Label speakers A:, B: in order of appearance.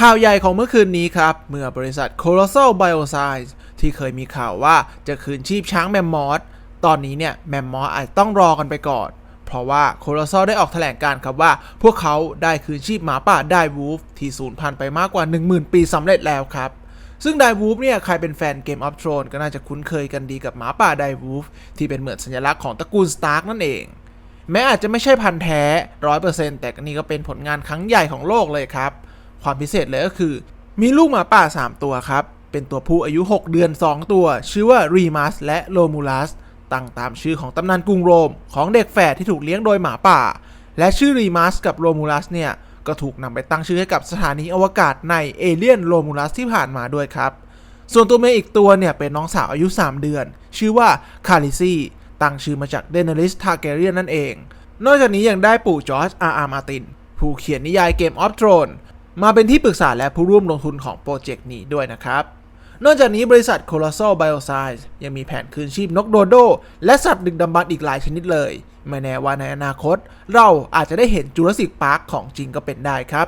A: ข่าวใหญ่ของเมื่อคืนนี้ครับ เมื่อบริษัท Colossal Bioscience ที่เคยมีข่าวว่าจะคืนชีพช้างแมมมอสตอนนี้เนี่ยแมมมอสอาจต้องรอกันไปก่อน เพราะว่า Colossal ได้ออกแถลงการ์ครับว่า พวกเขาได้คืนชีพหมาป่าไดวูฟที่สูญพันธุ์ไปมากกว่า 10,000 ปีสำเร็จแล้วครับ ซึ่งไดวูฟเนี่ยใครเป็นแฟนเกมออฟทรอนก็น่าจะคุ้นเคยกันดีกับหมาป่าไดวูฟที่เป็นเหมือนสัญลักษณ์ของตระกูลสตาร์กนั่นเองแม้อาจจะไม่ใช่พันธุ์แท้ร้อยเปอร์เซ็นต์แต่นี่ก็เป็นผลงานครั้งใหญ่ของโลกเลยครับ ความพิเศษเลยก็คือ มีลูกหมาป่า 3 ตัวครับ เป็นตัวผู้อายุ 6 เดือน 2 ตัว ชื่อว่ารีมัสและโลมูลัสตั้งตามชื่อของตำนานกรุงโรม ของเด็กแฝดที่ถูกเลี้ยงโดยหมาป่า และชื่อรีมัสกับโรมูลัสเนี่ยก็ถูกนำไปตั้งชื่อให้กับสถานีอวกาศในเอเลียนโรมูลัสที่ผ่านมาด้วยครับ ส่วนตัวเมียอีกตัวเนี่ยเป็นน้องสาวอายุ 3 เดือน ชื่อว่าคาริซี่ตั้งชื่อมาจากเดนนิสทาร์แกเรียนนั่นเอง นอกจากนี้ยังได้ปู่จอร์จอาร์อาร์มาติน ผู้เขียนนิยายเกมออฟทรอน มาเป็นที่ปรึกษาและผู้ร่วมลงทุนของโปรเจกต์นี้ด้วยนะครับ นอกจากนี้บริษัท Colossal Bioscience ยังมีแผนคืนชีพนกโดโด และสัตว์ดึกดำบรรพ์อีกหลายชนิดเลย ไม่แน่ว่าในอนาคต เราอาจจะได้เห็นจูราสสิกพาร์คของจริงก็เป็นได้ครับ